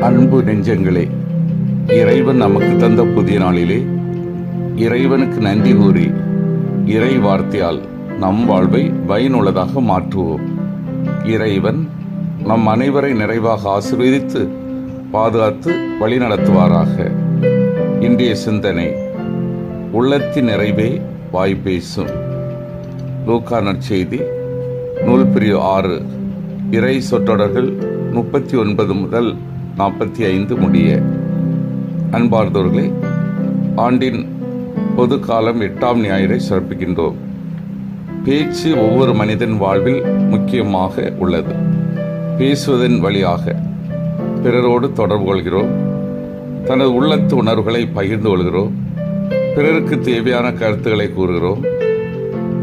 அன்பு நெஞ்சங்களே இறைவன் நமக்கு தந்த புதிய நாளிலே இறைவனுக்கு நன்றி கூறி இறை வார்த்தையால் நம் வாழ்வை பயனுள்ளதாக மாற்றுவோம். இறைவன் நம் அனைவரை நிறைவாக ஆசீர்வதித்து பாதுகாத்து வழிநடத்துவாராக. இன்றைய சிந்தனை உள்ளத்தின் நிறைவே வாய் பேசும். லூக்கா நற்செய்தி நூல் பிரிவு ஆறு இறை சொற்றொடர்கள் முப்பத்தி ஒன்பது முதல் நாற்பத்தி ஐந்து முடிய அன்பார்ந்தவர்களே ஆண்டின் பொது காலம் எட்டாம் ஞாயிறை சிறப்பிக்கின்றோம். பேச்சு ஒவ்வொரு மனிதன் வாழ்வில் முக்கியமாக உள்ளது. பேசுவதன் வழியாக பிறரோடு தொடர்பு கொள்கிறோம். தனது உள்ளத்து உணர்வுகளை பகிர்ந்து கொள்கிறோம். பிறருக்கு தேவையான கருத்துக்களை கூறுகிறோம்.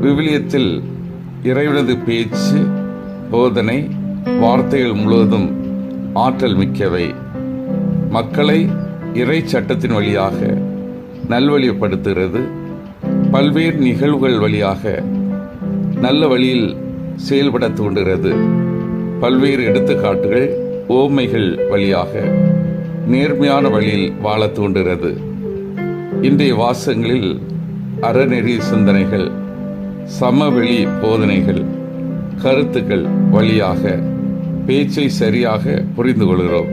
விவிலியத்தில் இறைவனது பேச்சு போதனை வார்த்தைகள் முழுவதும் ஆற்றல் மிக்கவை. மக்களை இறை சட்டத்தின் வழியாக நல்வழிப்படுத்துகிறது. பல்வேறு நிகழ்வுகள் வழியாக நல்ல வழியில் செயல்பட தூண்டுகிறது. பல்வேறு எடுத்துக்காட்டுகள் ஓமைகள் வழியாக நேர்மையான வழியில் வாழ தூண்டுகிறது. இன்றைய வாசங்களில் அறநெறி சிந்தனைகள் சமவெளி போதனைகள் கருத்துக்கள் வழியாக பேச்சை சரியாக புரிந்து கொள்கிறோம்.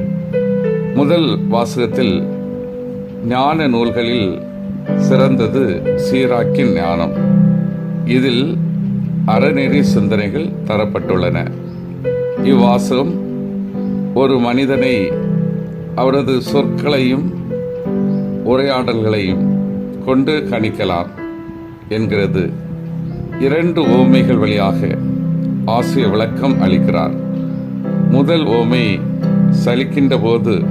முதல் வாசகத்தில் ஞான நூல்களில் சிறந்தது சீராக்கின் ஞானம். இதில் அறநெறி சிந்தனைகள் தரப்பட்டுள்ளன. இவ்வாசகம் ஒரு மனிதனை அவரது சொற்களையும் உரையாடல்களையும் கொண்டு கணிக்கலாம் என்கிறது. இரண்டு ஓமைகள் வழியாக ஆசிய விளக்கம் அளிக்கிறார். முதல் ஓமை சலிக்கின்ற போது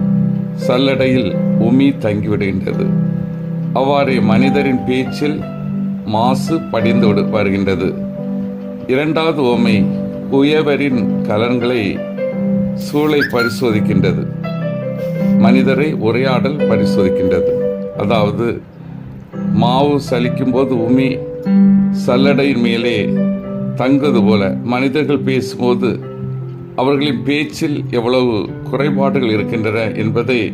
சல்லடையில் உமி தங்கிவிடுகின்றது. அவ்வாறே மனிதரின் பேச்சில் மாசு படிந்து வருகின்றது. இரண்டாவது ஓமை குயவரின் கலன்களை சூளை பரிசோதிக்கின்றது. மனிதரை உரையாடல் பரிசோதிக்கின்றது. அதாவது மாவு சலிக்கும் போது உமி சல்லடையின் மேலே தங்குவது போல மனிதர்கள் பேசும்போது அவர்களின் பேச்சில் எவ்வளவு குறைபாடுகள் இருக்கின்றன என்பதை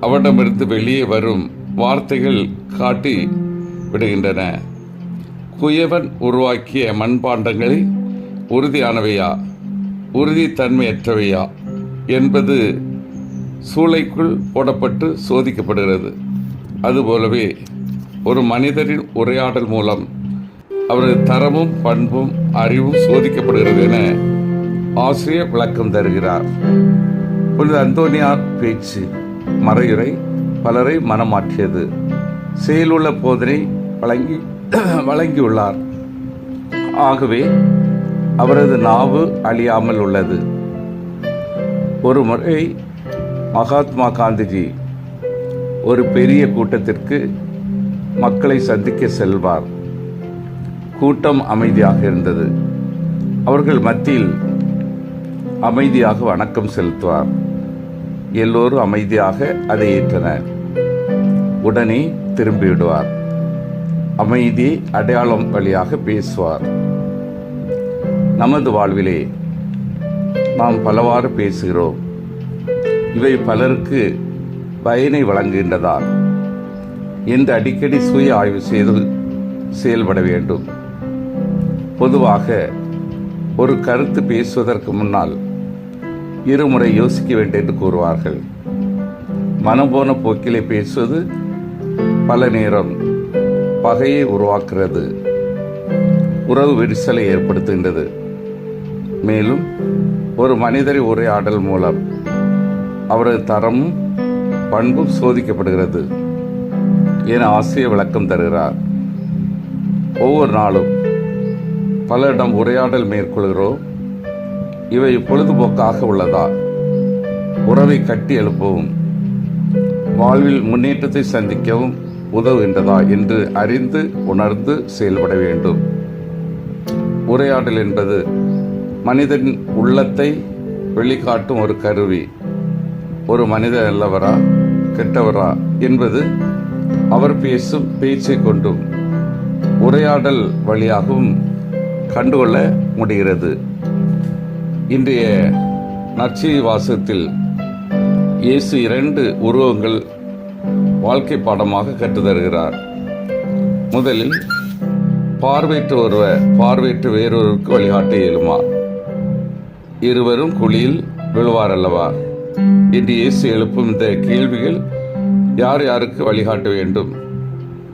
அவரிடமிருந்து வெளியே வரும் வார்த்தைகள் காட்டி விடுகின்றன. குயவன் உருவாக்கிய மண்பாண்டங்களை உறுதியானவையா? உறுதித்தன்மையற்றவையா? என்பது சூளைக்குள் போடப்பட்டு சோதிக்கப்படுகிறது. அதுபோலவே ஒரு மனிதரின் உரையாடல் மூலம் அவரது தரமும் பண்பும் அறிவும் சோதிக்கப்படுகிறது என ஆசிரியர் விளக்கம் தருகிறார். புனித அந்தோனியார் பேச்சு மறையுரை பலரை மனமாற்றியது. செயலுள்ள போதனை வழங்கி வழங்கியுள்ளார். ஆகவே அவரது நாவு அழியாமல் உள்ளது. ஒரு முறை மகாத்மா காந்திஜி ஒரு பெரிய கூட்டத்திற்கு மக்களை சந்திக்க செல்வார். கூட்டம் அமைதியாக இருந்தது. அவர்கள் மத்தியில் அமைதியாக வணக்கம் செலுத்துவார். எல்லோரும் அமைதியாக அதை ஏற்றனர். உடனே திரும்பிவிடுவார் அமைதி அடையாளம் வழியாக பேசுவார். நமது வாழ்விலே நாம் பலவாறு பேசுகிறோம். இவை பலருக்கு பயனை வழங்குகின்றதால் என்று அடிக்கடி சுய ஆய்வு செய்து செயல்பட வேண்டும். பொதுவாக ஒரு கருத்து பேசுவதற்கு முன்னால் இருமுறை யோசிக்க வேண்டும் என்று கூறுவார்கள். மனம் போன போக்கிலே பேசுவது பல நேரம் பகையை உருவாக்குறது உறவு விரிசலை ஏற்படுத்துகின்றது. மேலும் ஒரு மனிதரை உரையாடல் மூலம் அவரது தரமும் பண்பும் சோதிக்கப்படுகிறது என ஆசிரியர் விளக்கம் தருகிறார். ஒவ்வொரு நாளும் பலரிடம் உரையாடல் மேற்கொள்கிறோம். இவை பொழுதுபோக்காக உள்ளதா? உறவை கட்டி எழுப்பவும் வாழ்வில் முன்னேற்றத்தை சந்திக்கவும் உதவுகின்றதா என்று அறிந்து உணர்ந்து செயல்பட வேண்டும். உரையாடல் என்பது மனிதன் உள்ளத்தை வெளிக்காட்டும் ஒரு கருவி. ஒரு மனிதர் நல்லவரா கெட்டவரா என்பது அவர் பேசும் பேச்சை கொண்டும் உரையாடல் வழியாகவும் கண்டுகொள்ள முடிகிறது. இன்றைய நற்செய்தி வாசகத்தில் இயேசு இரண்டு உருவங்கள் வாழ்க்கை பாடமாக கற்றுத்தருகிறார் முதலில் பார்வையற்ற ஒருவர் பார்வையற்று வேறொருவருக்கு வழிகாட்ட இயலுமா? இருவரும் குழியில் விழுவார் அல்லவா என்று இயேசு எழுப்பும் இந்த கேள்விகள் யார் யாருக்கு வழிகாட்ட வேண்டும்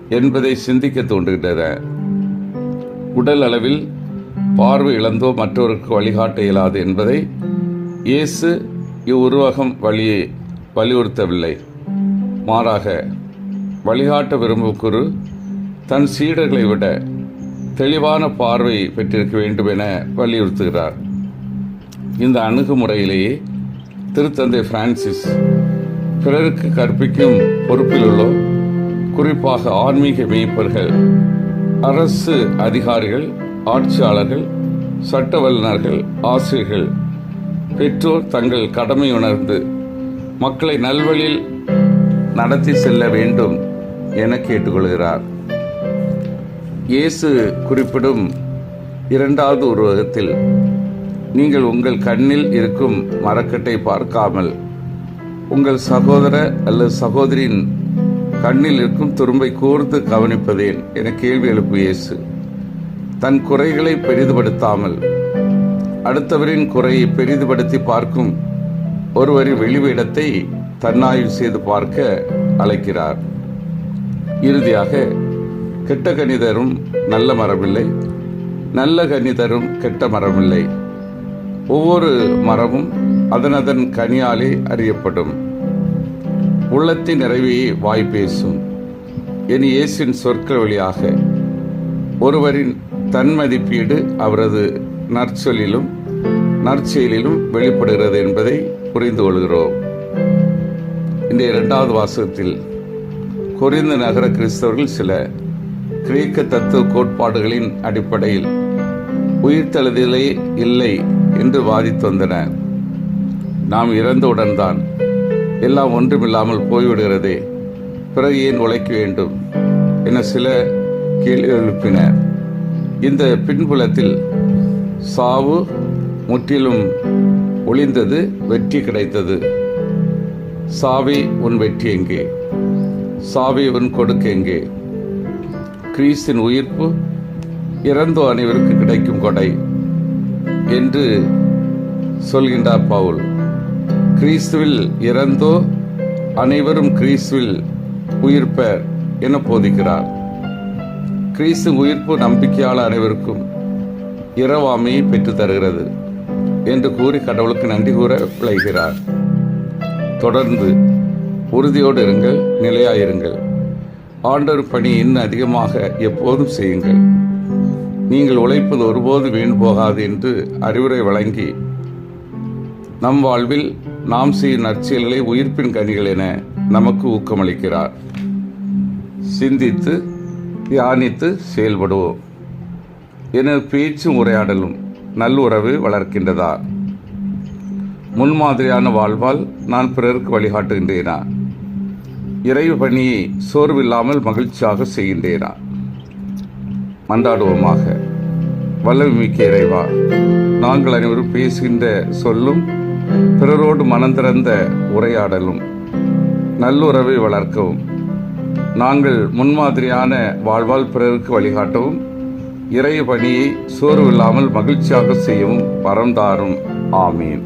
என்பதை சிந்திக்க தோன்றுகின்றன. உடல் அளவில் பார்வை இழந்தோ மற்றவருக்கு வழிகாட்ட இயலாது என்பதை இயேசு இவ்வுருவகம் வழியை வலியுறுத்தவில்லை. மாறாக வழிகாட்ட விரும்பும் குரு தன் சீடர்களை விட தெளிவான பார்வை பெற்றிருக்க வேண்டும் என வலியுறுத்துகிறார். இந்த அணுகுமுறையிலேயே திருத்தந்தை பிரான்சிஸ் பிறருக்கு கற்பிக்கும் பொறுப்பிலுள்ளோ குறிப்பாக ஆன்மீக மேய்ப்பர்கள் அரசு அதிகாரிகள் ஆட்சியாளர்கள் சட்ட வல்லுநர்கள் ஆசிரியர்கள் பெற்றோர் தங்கள் கடமை உணர்ந்து மக்களை நல்வழியில் நடத்தி செல்ல வேண்டும் என கேட்டுக்கொள்கிறார். இயேசு குறிப்பிடும் இரண்டாவது உருவகத்தில் நீங்கள் உங்கள் கண்ணில் இருக்கும் மரக்கட்டை பார்க்காமல் உங்கள் சகோதர அல்லது சகோதரியின் கண்ணில் இருக்கும் துரும்பை கூர்ந்து கவனிப்பதேன் என கேள்வி எழுப்பு இயேசு. தன் குறைகளை பெரிதுபடுத்தாமல் அடுத்தவரின் குறையை பெரிதுபடுத்தி பார்க்கும் ஒருவரின் வெளிவிடத்தை தன்னாய்வு செய்து பார்க்க அழைக்கிறார். இறுதியாக கெட்ட கணிதரும் நல்ல மரமில்லை நல்ல கணிதரும் கெட்ட மரமில்லை. ஒவ்வொரு மரமும் அதனதன் கனியாலே அறியப்படும். உள்ளத்தின் நிறைவையே வாய் பேசும். என் இயேசின் சொற்கள் வழியாக ஒருவரின் தன்மதிப்பீடு அவரது நற்சொலிலும் நற்செயலிலும் வெளிப்படுகிறது என்பதை புரிந்து கொள்கிறோம். இந்த இரண்டாவது வாசகத்தில் குறைந்த நகர கிறிஸ்தவர்கள் சில கிரேக்க தத்துவ கோட்பாடுகளின் அடிப்படையில் உயிர்த்தெழுதலே இல்லை என்று வாதித்து வந்தனர் நாம் இறந்தவுடன் தான் எல்லாம் ஒன்றுமில்லாமல் போய்விடுகிறதே. பிறகு ஏன் உழைக்க வேண்டும்? என சில கேள்வி எழுப்பினர். இந்த பின்புலத்தில் சாவு முற்றிலும் ஒளிந்தது வெற்றி கிடைத்தது. சாவி உன் வெற்றி எங்கே? சாவி உன் கொடுக்கு எங்கே? கிறிஸ்தின் உயிர்ப்பு இறந்தோ அனைவருக்கு கிடைக்கும் கொடை என்று சொல்கின்றார் பவுல். கிறிஸ்துவில் இறந்தோ அனைவரும் கிறிஸ்துவில் உயிர்ப்பர் என போதிக்கிறார். கிறிஸ்து உயிர்ப்பு நம்பிக்கையாளர் அனைவருக்கும் இரவாமையை பெற்றுத் தருகிறது என்று கூறி கடவுளுக்கு நன்றி கூற விளைகிறார். தொடர்ந்து உறுதியோடு இருங்கள் நிலையாயிருங்கள். ஆண்டவர் பணி இன்னும் அதிகமாக எப்போதும் செய்யுங்கள். நீங்கள் உழைப்பது ஒருபோது வீண் போகாது என்று அறிவுரை வழங்கி நம் வாழ்வில் நாம் செய்யும் நற்செயல்களை உயிர்ப்பின் கனிகள் என நமக்கு ஊக்கமளிக்கிறார். சிந்தித்து தியானித்து செயல்படுவோம். எனது பேச்சும் உரையாடலும் நல்லுறவு வளர்க்கின்றதா? முன்மாதிரியான வாழ்வால் நான் பிறருக்கு வழிகாட்டுகின்றேனா? இறைவு பணியை சோர்வில்லாமல் மகிழ்ச்சியாக செய்கின்றேனா? மன்றாடுவோமாக. வல்லமிக்க இறைவா நாங்கள் அனைவரும் பேசுகின்ற சொல்லும் பிறரோடு மனந்திறந்த உரையாடலும் நல்லுறவை வளர்க்கவும். நாங்கள் முன்மாதிரியான வாழ்வால் பிறருக்கு வழிகாட்டவும் இறை பணியை சோர்வில்லாமல் மகிழ்ச்சியாக செய்யவும் பரந்தாரும் ஆமீன்.